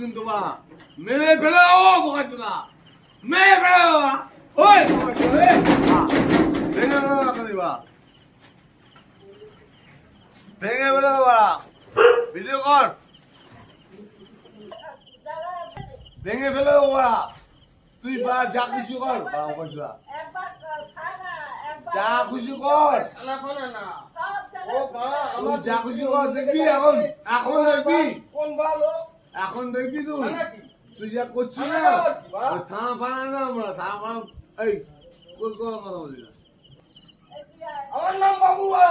কিন্তু বা মেরে ফেলে ও বোকাচোদা মেরে ফেলে বাবা ওই ভেঙে ফেলে রাখা দিবা ভেঙে ফেলে বাবা ভিডিও কর। ভেঙে ফেলে বাবা তুই বা যা খুশি কর। বা বোকাচোদা যা খুশি কর। তুই যা খুশি কর দেখবি এখন। এখন দেখবি। কোন ভালো এখন দেখবি তুই? তুই যা করছিস না? ওই থানা ফানা না আমরা থানা ফানা এই কোন কোন কথা বলি না। আমার নাম বাবুয়া।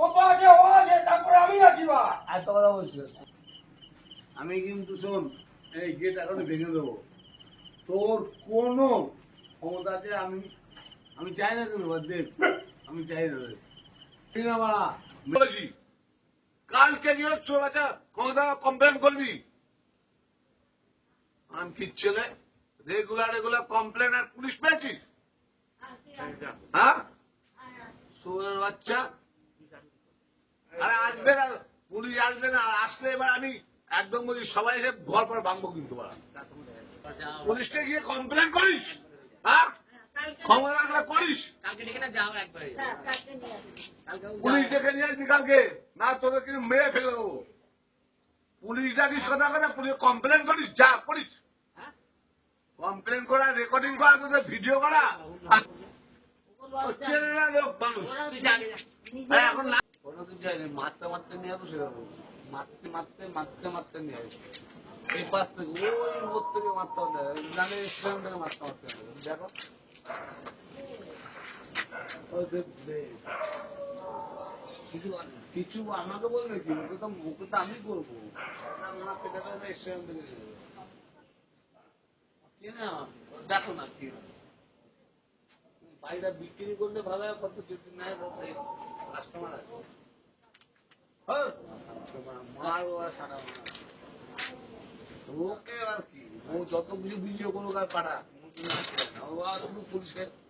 ও পাশে ও আছে তারপরে আমি আছি বা। আর তো কথা বলছিস আমি কিন্তু শোন এই গেট এখন ভেঙে দেবো। তোর কোনো ক্ষমতা আছে আমি আমি চাই না তুমি বাদ দেব আমি চাই না না বলেছি। কালকে গিয়ে চোর বাচ্চা ক্ষমতা কমপ্লেন করবি। আমি কি ছেলে রেগুলার রেগুলার কমপ্লেন আর পুলিশ পেয়েছিস? হ্যাঁ? সোরের বাচ্চা? আরে আসবে না পুলিশ আসবে না আর আসলে এবার আমি একদম বলি সবাই এসে ঘর পর ভাঙবো কিন্তু পুলিশকে গিয়ে কমপ্লেন করিস? হ্যাঁ? ক্ষমতা রাখলে করিস? কালকে না যাও একবারে কালকে পুলিশ ডেকে নিয়ে আসবি কালকে? না তোকে কিন্তু মেরে ফেলে দেবো। পুলিশ ডাকিস কথা কথা পুলিশ কমপ্লেন করিস যা করিস। হ্যাঁ? কমপ্লেন করা রেকর্ডিং করা তোদের ভিডিও করা। চেনে না লোক মানুষ? তুই জানি না এখন না কোনো কিছু মারতে মারতে নিয়ে আসব সেরকম মারতে মারতে মারতে মারতে নিয়ে আসব এই পাশ থেকে ওই মোড় থেকে মারতে হবে জানে স্টেশন থেকে মারতে মারতে দেখো। ওই দেখ, দেখ। কিছু কিছু আমাকে বলবে কি? মুখে তো মুখে তো আমি করব আমার পেটে স্টেশন থেকে দেখো না কি বাইরে বিক্রি করলে ভালো হয় কত যদি নেয় কাস্টমার আছে। হ্যাঁ,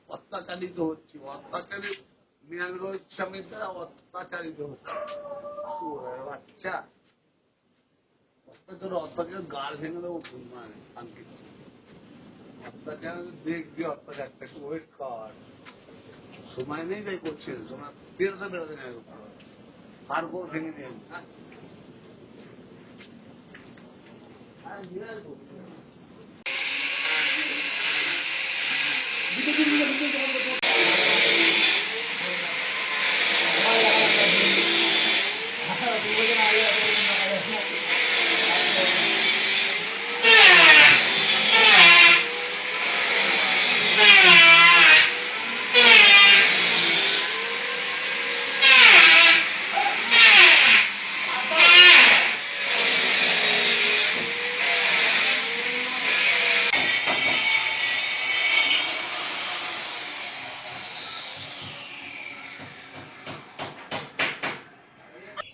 অত্যাচারিত হচ্ছে। অত্যাচারিত মিয়ানগঞ্জ স্বামীর দ্বারা অত্যাচারিত হচ্ছে। বাচ্চা। অত্যাচার অত্যাচার গাল ভেঙে দেবো মানে শান্তি অত্যাচার দেখবি অত্যাচারটা একটু ওয়েট কর সময় নেই তাই করছে সময় বেরোতে বেরোতে নেই আর কোন ভেঙে নেই হ্যাঁ আর নিয়ে আসব।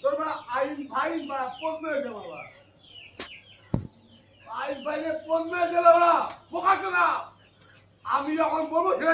তোর বা আইন ফাইন বা পদ মেরেছে বাবা আইন ফাইনে পদ মেরেছে বাবা বোকা চোদা আমি যখন বলব সেটাই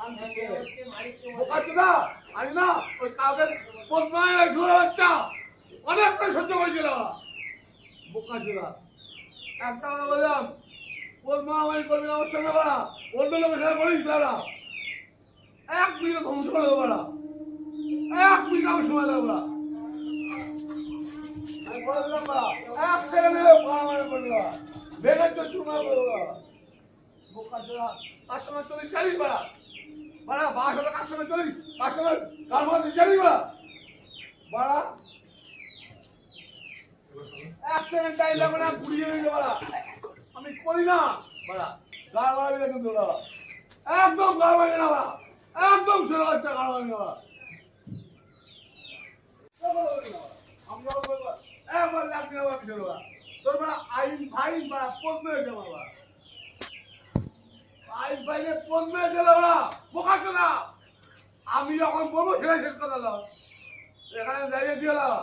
আমি না ওই কাউকে বাচ্চা অনেকটা সহ্য করেছিল বোকাচোদা, একটা কথা বললাম পদ্মা আমি করবি না আমার সঙ্গে বাড়া অন্য এক মিনিট ধ্বংস করে এক মিনিট আমি সময় দেবো না এক সেকেন্ডে মারামারি করবি না। ভেঙে চো চুমা করব বোকা চোরা তার সঙ্গে চলিস জানিস বাড়া বাড়া, বাস হলে কার সঙ্গে চলিস কার সঙ্গে? কার মধ্যে জানিস বাড়া? বাড়া। সেকেন্ড টাইম লাগবে না ঘুরিয়ে দিতে বাড়া। আমি করি না। বাড়া গাড় না কিন্তু বাড়া। একদম গাড় না বাড়া। একদম শুরু হচ্ছে গাড় না বাড়া। আমরা একবার লাগবে না বাড়া তোর বাড়া আইন ফাইন বাড়া পদ্ম হয়েছে বাবা আইস বাইরে কোন মেয়ে দিল ওরা বোকা না আমি যখন বলব সেটা শেষ কথা দাও। এখানে দাঁড়িয়ে দিয়ে দাও।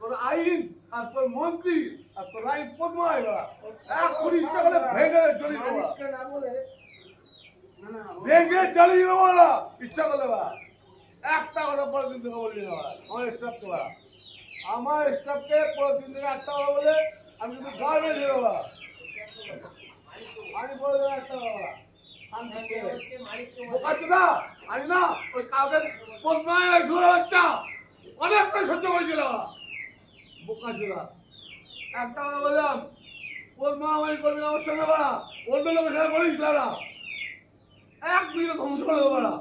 তোর আইন আর তোর মন্ত্রী আর তোর আইন পদ্মায় এক ইচ্ছা করে ভেঙে জড়ি দেবো। ভেঙে জ্বালিয়ে দেবো ওরা। ইচ্ছা করলে ওরা একটা কথা পরের দিন থেকে বললি না আমার স্টাফকে ওরা আমার স্টাফকে পরের দিন থেকে একটা কথা বলে আমি কিন্তু গাড়ি দিয়ে দেবো আমি না ওই কাউকে বাচ্চা অনেকটা সহ্য করেছিল বোকা চোদা। একটা কথা বললাম পদ্মা আমি করবি না আমার সঙ্গে বাড়া অন্য লোকের সাথে করিস না এক মিনিট ধ্বংস করে দেবো না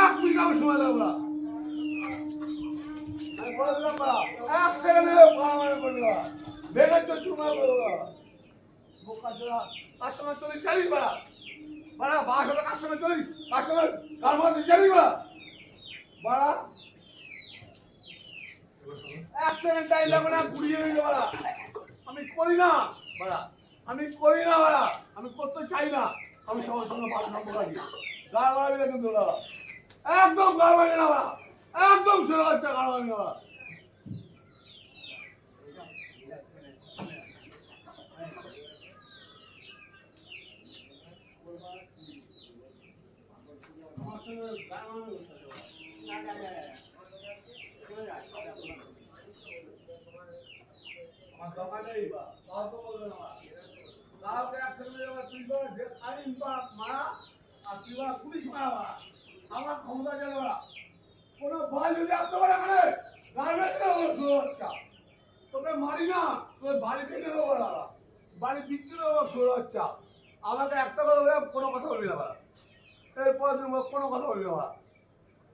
এক মিনিট আমার সময় দেবো না। আমি বলে দিলাম এক সেকেন্ডে পাওয়া করবি না। ভেঙে চোখ চুমা করে দেবো না তার সঙ্গে চলিস চালিস বাড়া? বাড়া বাস হলে সঙ্গে চলিস কার সঙ্গে এক সেকেন্ড না ঘুরিয়ে দিতে আমি করি না। বাড়া, আমি করি না বাড়া। আমি করতে চাই না। আমি সবার সঙ্গে ভালো সম্পর্ক রাখি কিন্তু একদম গাড় বাড়া। একদম শুরু হচ্ছে গাড় আমার সঙ্গে গাড় মারবি না আমার দোকানে বা কাউকে বলবে না কাউকে একসঙ্গে যাবে তুই বল যে আইন বা মারা, আর মারা মারা। আমার ওরা কোনো ভয় যদি আসতে পারে হচ্ছে। তোকে মারি না তোকে বাড়ি ভেঙে দেবো বাড়ি বিক্রি দেবো শুরু হচ্ছে। আমাকে একটা কথা বলে কোনো কথা বলবি না এরপরে তুমি কোনো কথা বলবি না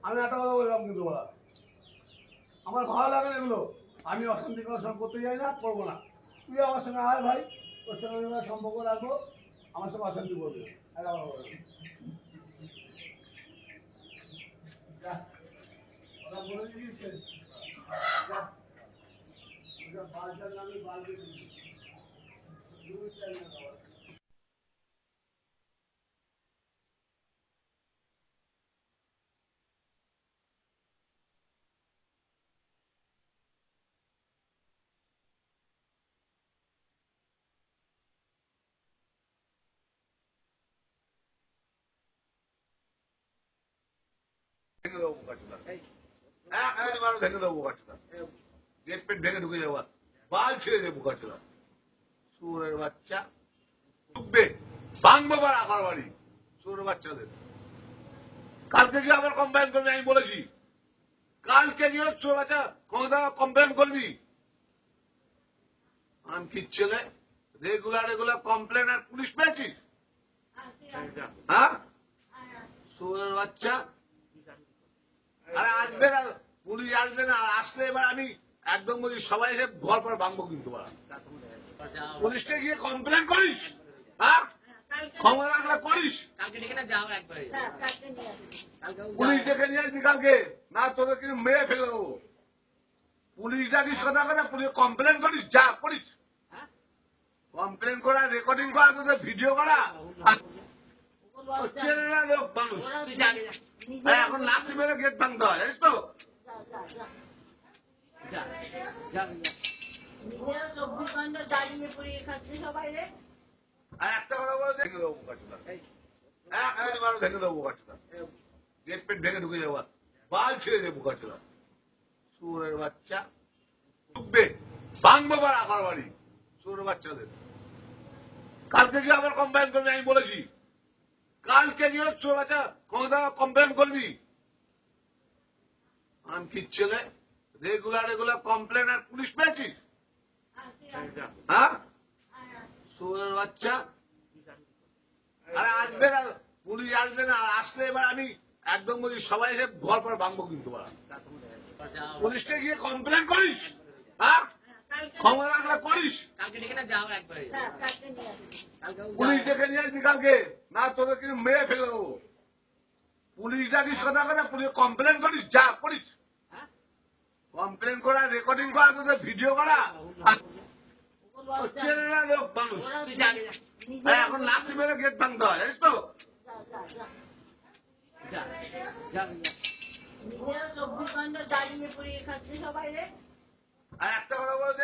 আমি একটা কথা বললাম কিন্তু ওরা আমার ভালো লাগে না এগুলো। আমি অশান্তি সঙ্গে করতে যাই না, করব না। তুই আমার সঙ্গে আয় ভাই, তোর সঙ্গে আমি সম্পর্ক রাখব, আমার সঙ্গে অশান্তি করবি। বলে বাল কালকে কমপ্লেন করবি আমি বলেছি কালকে গিয়ে চোর বাচ্চা কমপ্লেন করবি আনকির ছেলে রেগুলার রেগুলার কমপ্লেন আর পুলিশ পেয়েছিস হ্যাঁ সুরের বাচ্চা আরে আসবে না পুলিশ আসবে না আর আসলে এবার আমি একদম বলি সবাই এসে ভর পর ভাঙবো কিন্তু। পুলিশকে গিয়ে কমপ্লেন করিস হ্যাঁ? ক্ষমতা রাখলে করিস। কালকে ডেকে না যাও একবারে। কালকে পুলিশ ডেকে নিয়ে আসবি কালকে না তোদের কিন্তু মেরে ফেলে দেবো। পুলিশ ডাকিস কথা কথা পুলিশ কমপ্লেন করিস যা করিস। কমপ্লেন করা রেকর্ডিং করা তোদের ভিডিও করা। মানুষ। এখন লাঠি মেরে গেট ভাঙতে হয় জানিস তো? আর একটা কথা বলে দেবো মানুষ দেবো গেট পেট ভেঙে ঢুকে যাব বাল ছিঁড়ে দেবো বোকাচোদা সুরের বাচ্চা। ঢুকবে ভাঙবো বার আমার বাড়ি। সুরের বাচ্চাদের। কালকে গিয়ে আবার কমপ্লেন করবি আমি বলেছি। কালকে গিয়ে চোর বাচ্চা ক্ষমতা কমপ্লেন করবি। আনকির ছেলে? রেগুলার রেগুলার কমপ্লেন আর পুলিশ পেয়েছিস? হ্যাঁ? সুরের বাচ্চা? আরে আসবে না, পুলিশ আসবে না, আর আসলে এবার আমি একদম বলি সবাই এসে ভর পর ভাঙবো কিন্তু। পুলিশকে গিয়ে কমপ্লেন করিস? হ্যাঁ? ক্ষমতা রাখলে করিস। কালকে ডেকে না যাও একবারে। কালকে নিয়ে আসবি। কালকে পুলিশ ডেকে নিয়ে আসবি কালকে না তোদের কিন্তু মেরে ফেলে দেবো পুলিশ ডাকিস কথা কথা পুলিশ কমপ্লেন করিস যা করিস। কমপ্লেন করা রেকর্ডিং করা তোদের ভিডিও করা। আর লোক মানুষ। হ্যাঁ, এখন লাঠি মেরে গেট ভাঙতে হয় জানিস তো? একটা কথা বলতে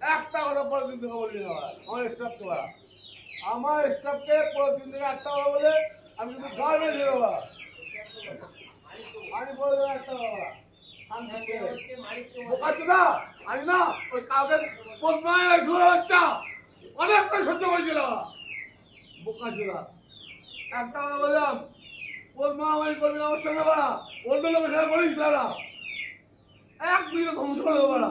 একটা কথা দিন থেকে বলি না আমার স্টাফকে বা আমার স্টাফকে দিন থেকে একটা কথা বলে আমি কিন্তু গাড়ি দিয়ে দেবো আমি বলে একটা কথা আমি না, ওই কাউকে হচ্ছে অনেক করে সহ্য করেছিল বোকাচ্ছি না একটা বললাম পদ্মা আমি করবি না, আমার সঙ্গে বাড়া। অন্য এক মিনিট ধ্বংস করে দেবো না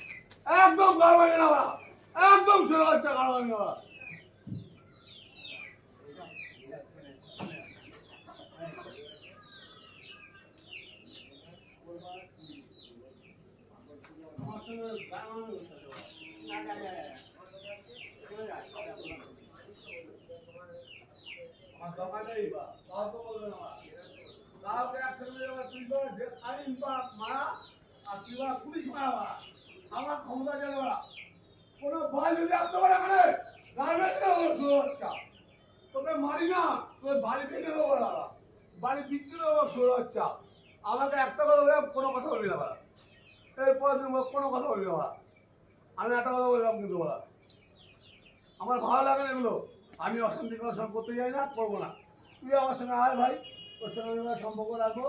একদম গাড় মারি না বাড়া একদম শুরু হচ্ছে গাড় মারি না আমার সঙ্গে গাড় মারানো হচ্ছে না। আমার দোকানেই বা কাউকে বলবে না বাড়া। একসঙ্গে যাবে তুই করে যে আইন বা মারা আর তুই পুলিশ মারা। আমার ক্ষমতা গেল বাড়া। কোনো ভয় যদি আসতে পারে এখানে গার্মেন্টসে শুরু হচ্ছে তোকে মারি না, তোর বাড়ি ভেঙে দেবো বাড়া। বাড়ি বিক্রি দেবো শুরু হচ্ছে আমাকে একটা কথা বলে, কোনো কথা বলবি না বাড়া। এরপরে কোনো কথা বলবি না আমি একটা কথা বললাম কিন্তু বাড়া। আমার ভালো লাগে না এগুলো আমি অশান্তি করার সঙ্গে করতে যাই না, করব না তুই আমার সঙ্গে আয় ভাই, তোর সঙ্গে সম্পর্ক রাখব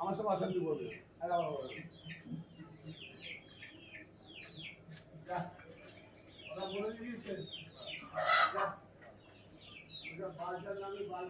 আমার সঙ্গে অশান্তি করবে এটা আমার বলো। বালটার নামে বাল